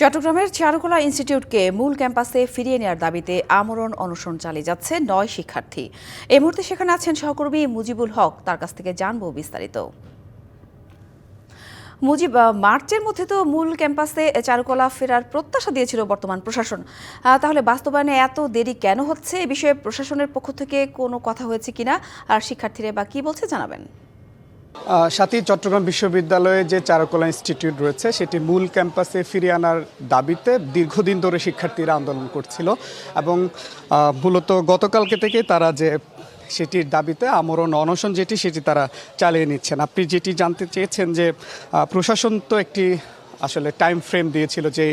চট্টগ্রামের চারুকলা ইনস্টিটিউটকে মূল ক্যাম্পাসে ফিরিয়ে নেওয়ার দাবিতে আমরণ অনশন চালিয়ে যাচ্ছে নয় শিক্ষার্থী। এই মুহূর্তে সেখানে আছেন সহকর্মী মুজিবুল হক। তার কাছ থেকে জানব বিস্তারিত। মুজিব মার্চের মধ্যে তো মূল ক্যাম্পাসে চারুকলা ফেরার প্রত্যাশা দিয়েছিল বর্তমান প্রশাসন। তাহলে বাস্তবায়নে এত দেরি কেন হচ্ছে? এ বিষয়ে প্রশাসনের পক্ষ থেকে কোনো কথা হয়েছে কিনা? আর শিক্ষার্থীরা বা কি বলছে জানাবেন। সাথী চট্টগ্রাম বিশ্ববিদ্যালয়ে যে চারুকলা ইনস্টিটিউট রয়েছে, সেটি মূল ক্যাম্পাসে ফিরিয়ে আনার দাবিতে দীর্ঘদিন ধরে শিক্ষার্থীরা আন্দোলন করছিল এবং মূলত গতকালকে থেকে তারা যে সেটির দাবিতে আমরণ অনশন যেটি, সেটি তারা চালিয়ে নিচ্ছেন। আপনি যেটি জানতে চেয়েছেন যে প্রশাসন তো একটি আসলে টাইম ফ্রেম দিয়েছিল যে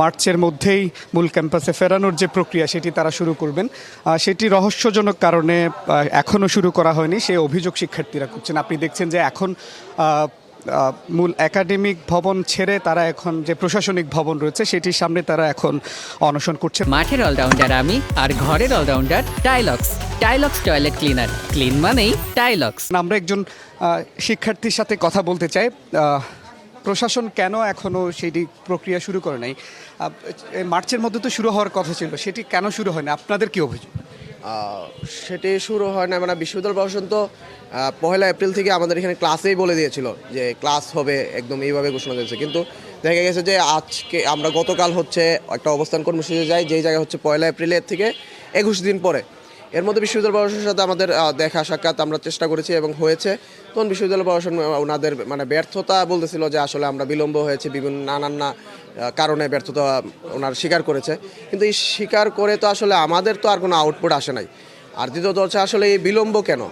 মার্চের মধ্যেই মূল ক্যাম্পাসে ফেরানোর যে প্রক্রিয়া সেটি তারা শুরু করবেন। সেটি রহস্যজনক কারণে এখনও শুরু করা হয়নি। সে অভিযোগ শিক্ষার্থীরা করছেন। আপনি দেখছেন যে এখন মূল একাডেমিক ভবন ছেড়ে তারা এখন যে প্রশাসনিক ভবন রয়েছে সেটির সামনে তারা এখন অনশন করছে। মাঠের অলরাউন্ডার আমি আর ঘরের allrounder Tylox Tylox toilet cleaner clean মানেই টাইলক্স আমরা একজন শিক্ষার্থীর সাথে কথা বলতে চাই। প্রশাসন কেন এখনও সেটি প্রক্রিয়া শুরু করে নাই? মার্চের মধ্যে তো শুরু হওয়ার কথা ছিল, সেটি কেন শুরু হয় না আপনাদের কি অভিযোগ? সেটি শুরু হয় না মানে বিশ্ববিদ্যালয় প্রশাসন তো পহেলা এপ্রিল থেকে আমাদের এখানে ক্লাসেই বলে দিয়েছিল যে ক্লাস হবে একদম এইভাবে ঘোষণা দিয়েছে। কিন্তু দেখা গেছে যে আজকে আমরা গতকাল হচ্ছে একটা অবস্থান কর্মসূচি যাই, যেই জায়গায় হচ্ছে পয়লা এপ্রিলের থেকে একুশ দিন পরে। এর মধ্যে বিশ্ববিদ্যালয় প্রশাসনের সাথে আমাদের দেখা সাক্ষাৎ আমরা চেষ্টা করেছি এবং হয়েছে। তখন বিশ্ববিদ্যালয় প্রশাসন ওনাদের মানে ব্যর্থতা বলতেছিল যে আসলে আমরা বিলম্ব হয়েছে, বিভিন্ন নানান না কারণে ব্যর্থতা ওনার স্বীকার করেছে। কিন্তু এই স্বীকার করে তো আসলে আমাদের তো আর কোনো আউটপুট আসে নাই। আর দ্বিতীয়ত হচ্ছে আসলে এই বিলম্ব কেন?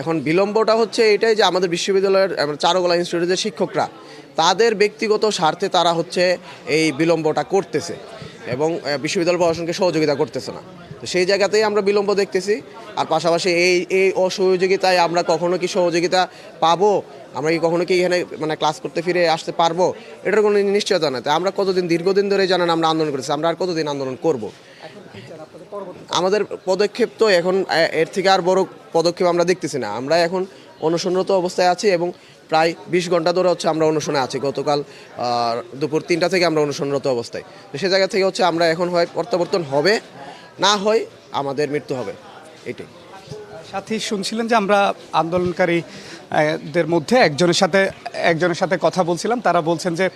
এখন বিলম্বটা হচ্ছে এটাই যে আমাদের বিশ্ববিদ্যালয়ের চারুকলা ইনস্টিটিউটের শিক্ষকরা, তাদের ব্যক্তিগত স্বার্থে তারা হচ্ছে এই বিলম্বটা করতেছে এবং বিশ্ববিদ্যালয় প্রশাসনকে সহযোগিতা করতেছে না। তো সেই জায়গাতেই আমরা বিলম্ব দেখতেছি। আর পাশাপাশি এই এই অসহযোগিতায় আমরা কখনো কি সহযোগিতা পাবো? আমরা কি কখনো কি এখানে মানে ক্লাস করতে ফিরে আসতে পারব? এটার কোনো নিশ্চয়তা নাই। তাই আমরা কতদিন, দীর্ঘদিন ধরে জানেন আমরা আন্দোলন করেছি, আমরা আর কতদিন আন্দোলন করব? আমাদের পদক্ষেপ তো এখন এর থেকে আর বড় পদক্ষেপ আমরা দেখতেছি না। আমরা এখন অনুসন্নত অবস্থায় আছি এবং প্রায় বিশ ঘণ্টা ধরে হচ্ছে আমরা অনুশনে আছি। গতকাল দুপুর তিনটা থেকে আমরা অনুসন্নরত অবস্থায়। তো সে জায়গা থেকে হচ্ছে আমরা এখন হয় প্রত্যাবর্তন হবে। না হয় আমাদের মৃত্যু হবে। এটাই। সাথী, শুনছিলেন যে আমরা আন্দোলনকারীদের মধ্যে একজনের সাথে একজনের সাথে কথা বলছিলাম। তারা বলছেন যে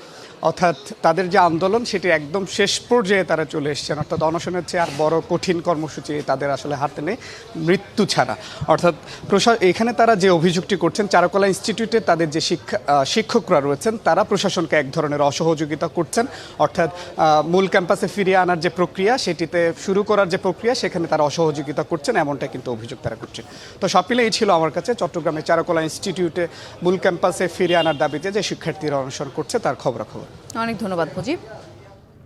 অর্থাৎ তাদের যে আন্দোলন, সেটি একদম শেষ পর্যায়ে তারা চলে এসেছেন। অর্থাৎ অনশনের চেয়ে আর বড় কঠিন কর্মসূচি তাদের আসলে হাতে নেই, মৃত্যু ছাড়া। অর্থাৎ প্রশা, এখানে তারা যে অভিযোগটি করছেন, চারুকলা ইনস্টিটিউটে তাদের যে শিক্ষা শিক্ষকরা রয়েছেন, তারা প্রশাসনকে এক ধরনের অসহযোগিতা করছেন। অর্থাৎ মূল ক্যাম্পাসে ফিরিয়ে আনার যে প্রক্রিয়া, সেটিতে শুরু করার যে প্রক্রিয়া, সেখানে তারা অসহযোগিতা করছেন, এমনটা কিন্তু অভিযোগ তারা করছেন। তো সব মিলে এই ছিল আমার কাছে চট্টগ্রামে চারুকলা ইনস্টিটিউটে মূল ক্যাম্পাসে ফিরিয়ে আনার দাবিতে যে শিক্ষার্থীরা অনশন করছে, তার খবরাখবর। অনেক ধন্যবাদ মুজিব।